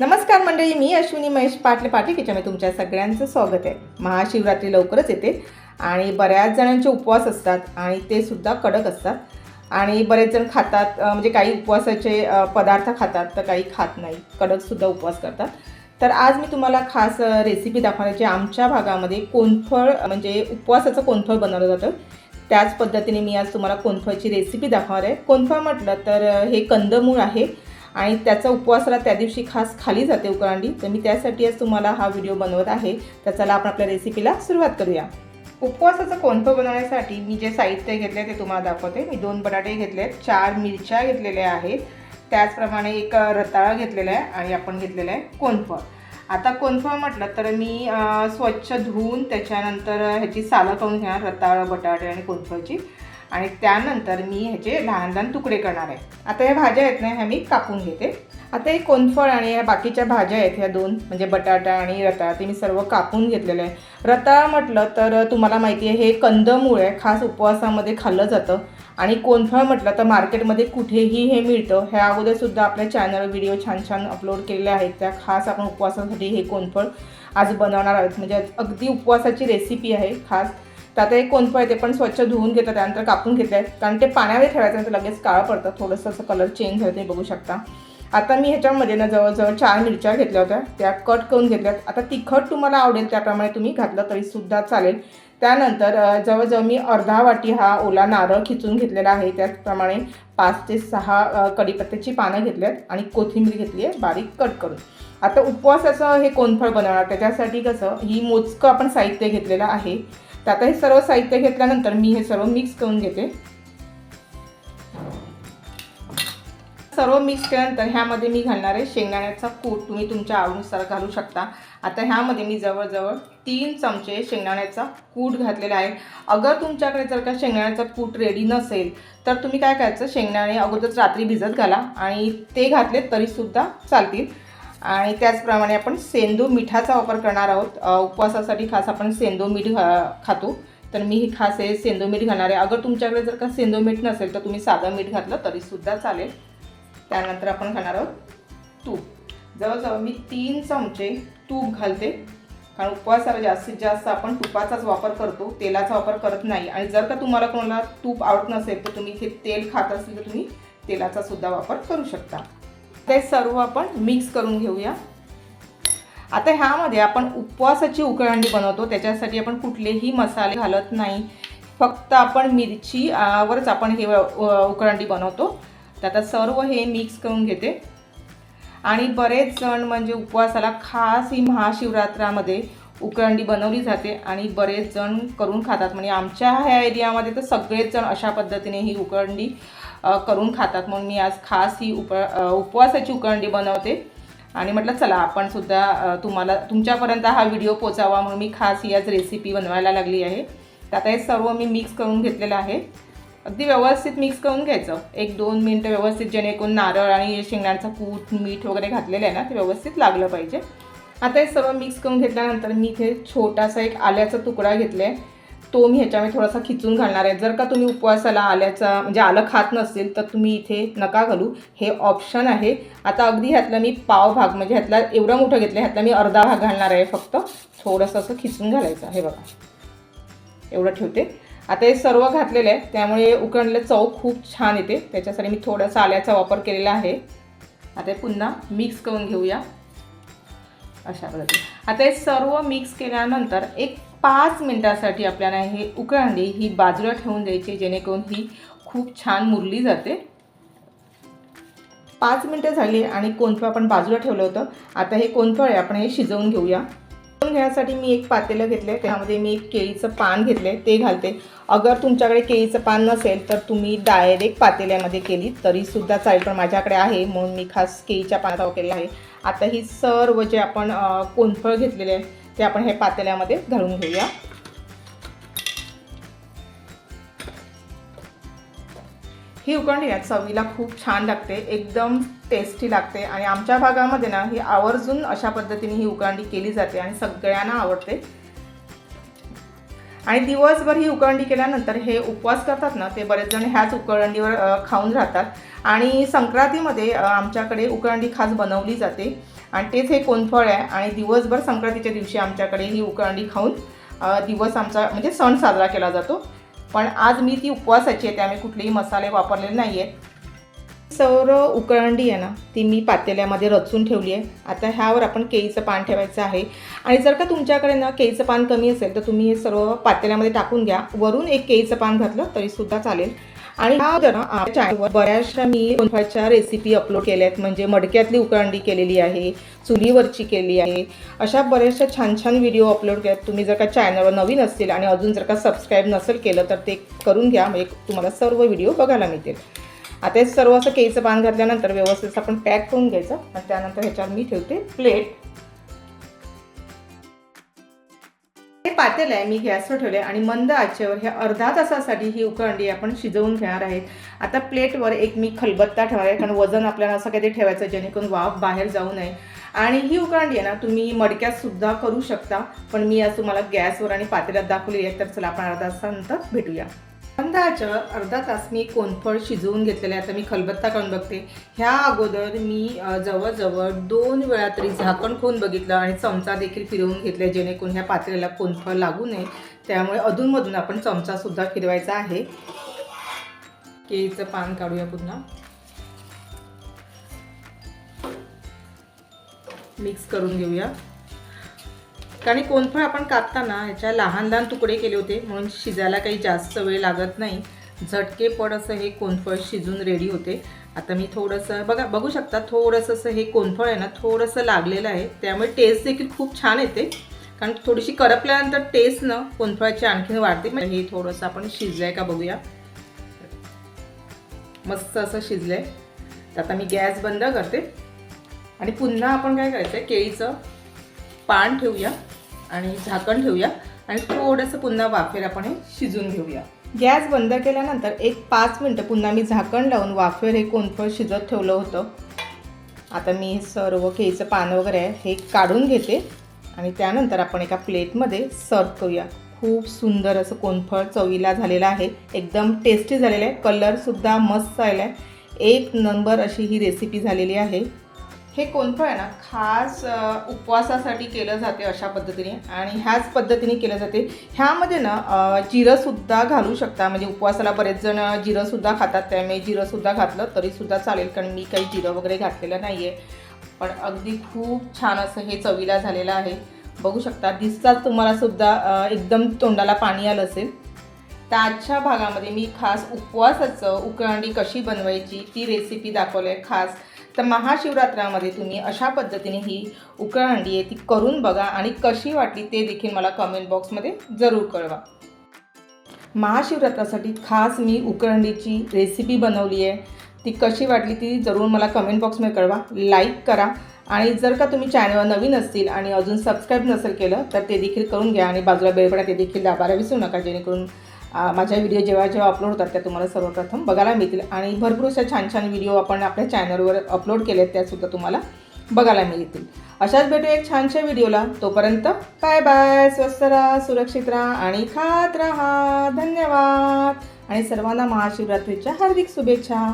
नमस्कार मंडळी मी अश्विनी महेश पाटले पाटील. किचनमध्ये तुमच्या सगळ्यांचं स्वागत आहे. महाशिवरात्री लवकरच येते आणि बऱ्याच जणांचे उपवास असतात आणि ते सुद्धा कडक असतात. आणि बरेच जण खातात म्हणजे काही उपवासाचे पदार्थ खातात तर काही खात नाही. कडकसुद्धा उपवास करतात. तर आज मी तुम्हाला खास रेसिपी दाखवणार आहे आमच्या भागामध्ये कोणफळ म्हणजे उपवासाचं कोणफळ बनवलं जातं. त्याच पद्धतीने मी आज तुम्हाला कोणफळची रेसिपी दाखवणार आहे. कोणफळ म्हटलं तर हे कंदमूळ आहे. आणि त्याचा उपवासाला त्या दिवशी खास खाली जाते उकरांडी तर मी त्यासाठी आज तुम्हाला हा व्हिडिओ बनवत आहे. तर चला आपण आपल्या रेसिपीला सुरुवात करूया. उपवासाचं कोणतं बनवण्यासाठी मी जे साहित्य आहे ते तुम्हाला दाखवते. मी दोन बटाटे घेतले आहेत चार मिरच्या घेतलेल्या आहेत. त्याचप्रमाणे एक रताळा घेतलेला आहे आणि आपण घेतलेलं आहे कोणफळ. आता कोणफळ म्हटलं तर मी स्वच्छ धुवून त्याच्यानंतर ह्याची सालं करून घेणार रताळं बटाटे आणि कोणफळची. आणि त्यानंतर मी ह्याचे लहान लहान तुकडे करणार आहे. आता ह्या भाज्या आहेत ना ह्या मी कापून घेते. आता हे कोणफळ आणि ह्या बाकीच्या भाज्या आहेत ह्या दोन म्हणजे बटाटा आणि रताळा ते मी सर्व कापून घेतलेलं आहे. रताळा म्हटलं तर तुम्हाला माहिती आहे हे कंदमूळ आहे खास उपवासामध्ये खाल्लं जातं. आणि कोणफळ म्हटलं तर मार्केटमध्ये कुठेही हे मिळतं. ह्या अगोदरसुद्धा आपल्या चॅनल व्हिडिओ छान छान अपलोड केलेले आहेत. त्या खास आपण उपवासासाठी हे कोणफळ आज बनवणार आहोत. म्हणजे अगदी उपवासाची रेसिपी आहे खास. तर आता हे कोणफळ आहे ते पण स्वच्छ धुवून घेतात त्यानंतर कापून घेतलं आहेत कारण ते पाण्यामध्ये ठेवायचं नंतर लगेच काळं पडतं. थोडंसं असं कलर चेंज झालं ते बघू शकता. आता मी ह्याच्यामध्ये ना जवळजवळ चार मिरच्या घेतल्या होत्या. त्या कट करून घेतल्यात. आता तिखट तुम्हाला आवडेल त्याप्रमाणे तुम्ही घातलं तरीसुद्धा चालेल. त्यानंतर जवळजवळ मी अर्धा वाटी हा ओला नारळ खिचून घेतलेला आहे. त्याचप्रमाणे पाच ते सहा कढीपत्त्याची पानं घेतल्यात आणि कोथिंबीर घेतली आहे बारीक कट करून. आता उपवासाचं हे कोणफळ बनवणार? त्याच्यासाठी कसं ही मोजकं आपण साहित्य घेतलेलं आहे. तर आता हे सर्व साहित्य घेतल्यानंतर मी हे सर्व मिक्स करून घेते. सर्व मिक्स केल्यानंतर ह्यामध्ये मी घालणार आहे शेंगदाण्याचा कूट. तुम्ही तुमच्या आवडीनुसार घालू शकता. आता ह्यामध्ये मी जवळजवळ तीन चमचे शेंगदाण्याचा कूट घातलेला आहे. अगर तुमच्याकडे जर का शेंगदाण्याचा कूट रेडी नसेल तर तुम्ही काय करायचं? शेंगदाणे अगोदरच रात्री भिजत घाला आणि ते घातले तरीसुद्धा चालतील. आणि त्याचप्रमाणे आपण सेंदू मिठाचा वापर करणार आहोत. उपवासासाठी खास आपण सेंदू मीठ घा खातो. तर मी ही खास हे सेंदू मीठ घालणार आहे. अगर तुमच्याकडे जर का सेंदू मीठ नसेल तर तुम्ही साधं मीठ घातलं तरीसुद्धा चालेल. त्यानंतर आपण घालणार आहोत तूप. जवळजवळ मी तीन चमचे तूप घालते. कारण उपवासाला जास्तीत जास्त आपण तुपाचाच वापर करतो. तेलाचा वापर करत नाही. आणि जर का तुम्हाला कोणाला तूप आवडत नसेल तर तुम्ही इथे तेल खात असेल तर तुम्ही तेलाचा सुद्धा वापर करू शकता. ते सर्व आपण मिक्स करून घेऊया. आता ह्यामध्ये आपण उपवासाची उकळंडी बनवतो. त्याच्यासाठी आपण कुठलेही मसाले घालत नाही. फक्त आपण मिरची वरच आपण हे उकळंडी बनवतो. तर आता सर्व हे मिक्स करून घेते. आणि बरेच जण म्हणजे उपवासाला खास ही महाशिवरात्रामध्ये उकळंडी बनवली जाते आणि बरेच जण करून खातात. म्हणजे आमच्या ह्या एरियामध्ये तर सगळेच जण अशा पद्धतीने ही उकळंडी करून खातात. म्हणून मी आज खास ही उप उपवासाची उकरंडी बनवते. आणि म्हटलं चला आपण सुद्धा तुम्हाला तुमच्यापर्यंत हा व्हिडिओ पोचावा. म्हणून मी खास ही आज रेसिपी बनवायला लागली आहे. तर आता हे सर्व मी मिक्स करून घेतलेलं आहे. अगदी व्यवस्थित मिक्स करून घ्यायचं. एक दोन मिनटं व्यवस्थित जेणेकरून नारळ आणि शेंगदाण्याचं कूट मीठ वगैरे घातलेलं आहे ना ते व्यवस्थित लागलं पाहिजे. आता हे सर्व मिक्स करून घेतल्यानंतर मी इथे छोटासा एक आल्याचा तुकडा घेतला आहे तो मी ह्याच्यामध्ये थोडासा खिचून घालणार आहे. जर का तुम्ही उपवासाला आल्याचा म्हणजे आलं खात नसेल तर तुम्ही इथे नका घालू. हे ऑप्शन आहे. आता अगदी ह्यातला मी पाव भाग म्हणजे ह्यातला एवढं मोठं घेतलं ह्यातला मी अर्धा भाग घालणार आहे फक्त. थोडंसं असं खिचून घालायचं हे बघा. एवढं ठेवते. आता हे सर्व घातलेलं आहे त्यामुळे उकळलेलं चव खूप छान येते. त्याच्यासाठी मी थोडासा आल्याचा वापर केलेला आहे. आता हे पुन्हा मिक्स करून घेऊया. अशा पद्धतीने. आता हे सर्व मिक्स केल्यानंतर एक पाच मिनटासाठी आपल्याला हे उकळंडी ही बाजूला ठेवून द्यायची जेणेकरून ही खूप छान मुरली जाते. पाच मिनटं झाली आणि कोणफळ आपण बाजूला ठेवलं होतं. आता हे कोणफळ आहे? आपण हे शिजवून घेऊया. शिजवून घेण्यासाठी मी एक पातेलं घेतलं त्यामध्ये मी एक केळीचं पान घेतले ते घालते. अगर तुमच्याकडे केळीचं पान नसेल तर तुम्ही डायरेक्ट पातेल्यामध्ये केली. तरीसुद्धा चालेल. पण माझ्याकडे आहे म्हणून मी खास केळीच्या पानाचा वापर केलेला आहे. आता ही सर्व जे आपण कोणफळ घेतलेले आहे ते आपण हे पातेल्यामध्ये घालून घेऊया. ही उकळणी आहे चवीला खूप छान लागते एकदम टेस्टी लागते आणि आमच्या भागामध्ये ना ही आवर्जून अशा पद्धतीने ही उकळंडी केली जाते आणि सगळ्यांना आवडते. आणि दिवसभर ही उकळंडी केल्यानंतर हे उपवास करतात ना ते बरेच जण ह्याच उकळंडीवर खाऊन राहतात. आणि संक्रांतीमध्ये आमच्याकडे उकळंडी खास बनवली जाते. आणि तेच हे कोणफळ आहे. आणि दिवसभर संक्रांतीच्या दिवशी आमच्याकडे ही उकळंडी खाऊन दिवस आमचा म्हणजे सण साजरा केला जातो. पण आज मी ती उपवासाची आहे त्यामुळे कुठलेही मसाले वापरलेले नाही आहेत सौर उकळंडी आहे ना ती मी पातेल्यामध्ये रचून ठेवली आहे. आता ह्यावर आपण केळीचं पान ठेवायचं आहे. आणि जर का तुमच्याकडे ना केळीचं पान कमी असेल तर तुम्ही हे सर्व पातेल्यामध्ये टाकून घ्या. वरून एक केळीचं पान घातलं तरीसुद्धा चालेल. आणि हा जर ना चॅनलवर बऱ्याचशा मी कोणत्याच्या रेसिपी अपलोड केल्या आहेत म्हणजे मडक्यातली उकरंडी केलेली आहे चुलीवरची केली आहे अशा बऱ्याचशा छान छान व्हिडिओ अपलोड केल्यात. तुम्ही जर का चॅनलवर नवीन असतील आणि अजून जर का सबस्क्राईब नसेल केलं तर ते करून घ्या. म्हणजे तुम्हाला सर्व व्हिडिओ बघायला मिळतील. आता हे सर्व असं केळीचं पान घातल्यानंतर व्यवस्थित आपण पॅक करून घ्यायचं. आणि त्यानंतर ह्याच्यावर मी ठेवते प्लेट हे पातेलं आहे मी गॅसवर ठेवले आणि मंद आचेवर हे अर्धा तासासाठी ही उकळंडी आपण शिजवून घेणार आहेत. आता प्लेटवर एक मी खलबत्ता ठेवणार आहे कारण वजन आपल्याला असं काहीतरी ठेवायचं जेणेकरून वाफ बाहेर जाऊ नये. आणि ही उकळंडी आहे ना तुम्ही मडक्यात सुद्धा करू शकता पण मी आज तुम्हाला गॅसवर आणि पातेल्यात दाखवली आहे तर चला आपण अर्धा तासानंतर भेटूया. अंदाज अर्धा तास मी कोणफळ शिजवून घेतलेले आहे. आता मी खलबत्ता करून बघते. ह्या अगोदर मी जवळजवळ दोन वेळा तरी झाकण खोन बघितलं आणि चमचा देखील फिरवून घेतला जेणेकरून ह्या पातेल्याला कोणफळ लागू नये. त्यामुळे अधूनमधून आपण चमचासुद्धा फिरवायचा आहे. केळीचं पान काढूया पुन्हा. मिक्स करून घेऊया. कारण कोणफळ आपण कापताना ह्याच्या लहान लहान तुकडे केले होते म्हणून शिजायला काही जास्त वेळ लागत नाही. झटके पड असं हे कोणफळ शिजून रेडी होते. आता मी थोडंसं बघा बघू शकता थोडंसं असं हे कोणफळ आहे ना थोडंसं लागलेलं आहे. त्यामुळे टेस्ट देखील खूप छान येते. कारण थोडीशी करपल्यानंतर टेस्ट ना कोणफळाची आणखीन वाढते. म्हणजे हे थोडंसं आपण शिजलं आहे का बघूया. मस्त असं शिजलं आहे तर आता मी गॅस बंद करते. आणि पुन्हा आपण काय करायचं आहे केळीचं पान ठेवूया. आणि झाकण ठेवूया. आणि थोडंसं पुन्हा वाफेर आपण हे शिजून घेऊया. गॅस बंद केल्यानंतर एक पाच मिनटं पुन्हा मी झाकण लावून वाफेर हे कोणफळ शिजत ठेवलं होतं. आता मी सर्व केळीचं पान वगैरे आहे हे काढून घेते. आणि त्यानंतर आपण एका प्लेटमध्ये सर्व करूया. खूप सुंदर असं कोणफळ चवीला झालेलं आहे. एकदम टेस्टी झालेलं आहे. कलरसुद्धा मस्त आलेला आहे. एक नंबर अशी ही रेसिपी झालेली आहे. हे कोणतं आहे ना खास उपवासासाठी केलं जाते अशा पद्धतीने आणि ह्याच पद्धतीने केलं जाते. ह्यामध्ये ना जिरंसुद्धा घालू शकता. म्हणजे उपवासाला बरेच जण जिरंसुद्धा खातात. त्यामुळे जिरंसुद्धा घातलं तरीसुद्धा चालेल. कारण मी काही जिरं वगैरे घातलेलं नाही आहे पण अगदी खूप छान असं हे चवीला झालेलं आहे. बघू शकता दिसताच तुम्हाला सुद्धा एकदम तोंडाला पाणी आलं असेल. तर आजच्या भागामध्ये मी खास उपवासाचं उकळंडी कशी बनवायची ती रेसिपी दाखवली आहे खास. तर महाशिवरात्रामध्ये तुम्ही अशा पद्धतीने ही उकळहंडी आहे ती करून बघा आणि कशी वाटली ते देखील मला कमेंट बॉक्समध्ये जरूर कळवा. महाशिवरात्रासाठी खास मी उकळंडीची रेसिपी बनवली आहे. ती कशी वाटली ती जरूर मला कमेंट बॉक्समध्ये कळवा. लाईक करा आणि जर का तुम्ही चॅनलवर नवीन असतील आणि अजून सबस्क्राईब नसेल केलं तर ते देखील करून घ्या आणि बाजूला बेळपणा ते देखील दाबायला विसरू नका जेणेकरून माझ्या व्हिडिओ जेव्हा जेव्हा अपलोड होतात त्या तुम्हाला सर्वप्रथम बघायला मिळतील. आणि भरपूर अशा छान छान व्हिडिओ आपण आपल्या चॅनलवर अपलोड केले आहेत त्यासुद्धा तुम्हाला बघायला मिळतील. अशाच भेटू एक छानशा व्हिडिओला तोपर्यंत बाय बाय स्वस्त राहा सुरक्षित राहा आणि खात राहा. धन्यवाद. आणि सर्वांना महाशिवरात्रीच्या हार्दिक शुभेच्छा.